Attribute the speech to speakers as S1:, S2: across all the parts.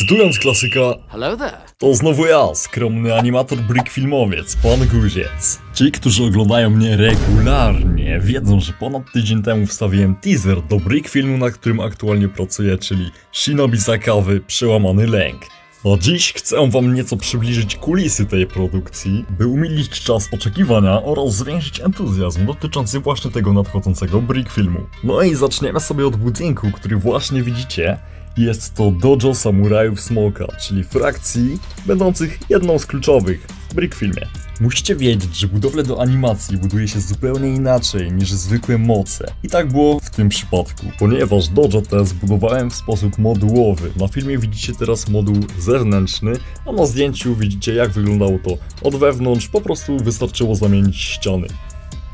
S1: Cytując klasyka,
S2: Hello there.
S1: to znowu ja, skromny animator brick filmowiec, pan Guziec. Ci, którzy oglądają mnie regularnie, wiedzą, że ponad tydzień temu wstawiłem teaser do brick filmu, na którym aktualnie pracuję, czyli Shinobi Sakawy Przełamany Lęk. A dziś chcę wam nieco przybliżyć kulisy tej produkcji, by umilić czas oczekiwania oraz zwiększyć entuzjazm dotyczący właśnie tego nadchodzącego brick filmu. No i zaczniemy sobie od budynku, który właśnie widzicie. Jest to Dojo Samurajów Smoka, czyli frakcji będących jedną z kluczowych w brick filmie. Musicie wiedzieć, że budowlę do animacji buduje się zupełnie inaczej niż zwykłe moce. I tak było w tym przypadku, ponieważ dojo te zbudowałem w sposób modułowy. Na filmie widzicie teraz moduł zewnętrzny, a na zdjęciu widzicie jak wyglądało to od wewnątrz, po prostu wystarczyło zamienić ściany.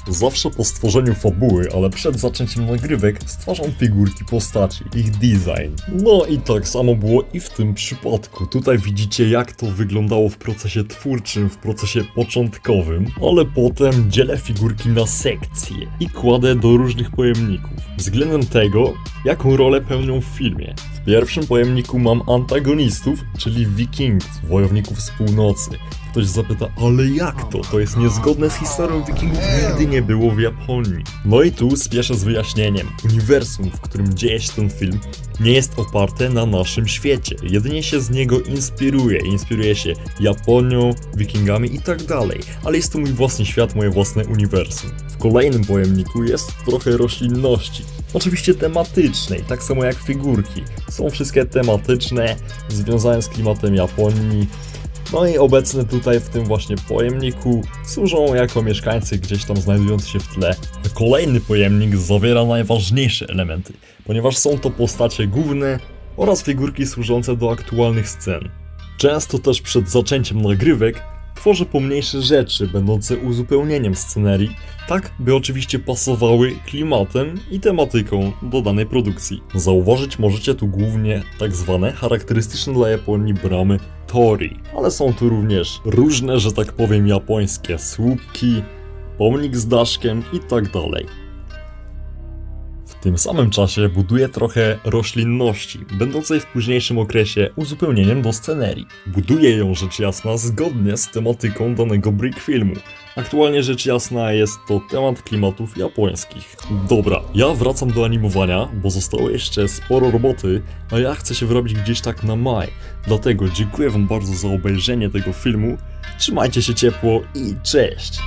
S1: Zawsze po stworzeniu fabuły, ale przed zaczęciem nagrywek stwarzam figurki postaci, ich design. No i tak samo było i w tym przypadku. Tutaj widzicie jak to wyglądało w procesie twórczym, w procesie początkowym, ale potem dzielę figurki na sekcje i kładę do różnych pojemników. Względem tego, jaką rolę pełnią w filmie. W pierwszym pojemniku mam antagonistów, czyli wikingów, wojowników z północy. Ktoś zapyta, ale jak to? To jest niezgodne z historią wikingów, nigdy nie było w Japonii. No i tu spieszę z wyjaśnieniem. Uniwersum, w którym dzieje się ten film, nie jest oparte na naszym świecie. Jedynie się z niego inspiruje. Inspiruje się Japonią, wikingami i tak dalej. Ale jest to mój własny świat, moje własne uniwersum. W kolejnym pojemniku jest trochę roślinności. Oczywiście tematycznej, tak samo jak figurki. Są wszystkie tematyczne, związane z klimatem Japonii. No i obecne tutaj w tym właśnie pojemniku służą jako mieszkańcy gdzieś tam znajdujący się w tle. Kolejny pojemnik zawiera najważniejsze elementy, ponieważ są to postacie główne oraz figurki służące do aktualnych scen. Często też przed zaczęciem nagrywek tworzę pomniejsze rzeczy, będące uzupełnieniem scenerii, tak by oczywiście pasowały klimatem i tematyką do danej produkcji. Zauważyć możecie tu głównie tak zwane charakterystyczne dla Japonii bramy Tori, ale są tu również różne, że tak powiem, japońskie słupki, pomnik z daszkiem i tak dalej. Tym samym czasie buduje trochę roślinności, będącej w późniejszym okresie uzupełnieniem do scenerii. Buduje ją rzecz jasna zgodnie z tematyką danego brick filmu. Aktualnie rzecz jasna jest to temat klimatów japońskich. Dobra, ja wracam do animowania, bo zostało jeszcze sporo roboty, a ja chcę się wyrobić gdzieś tak na maj. Dlatego dziękuję wam bardzo za obejrzenie tego filmu, trzymajcie się ciepło i cześć!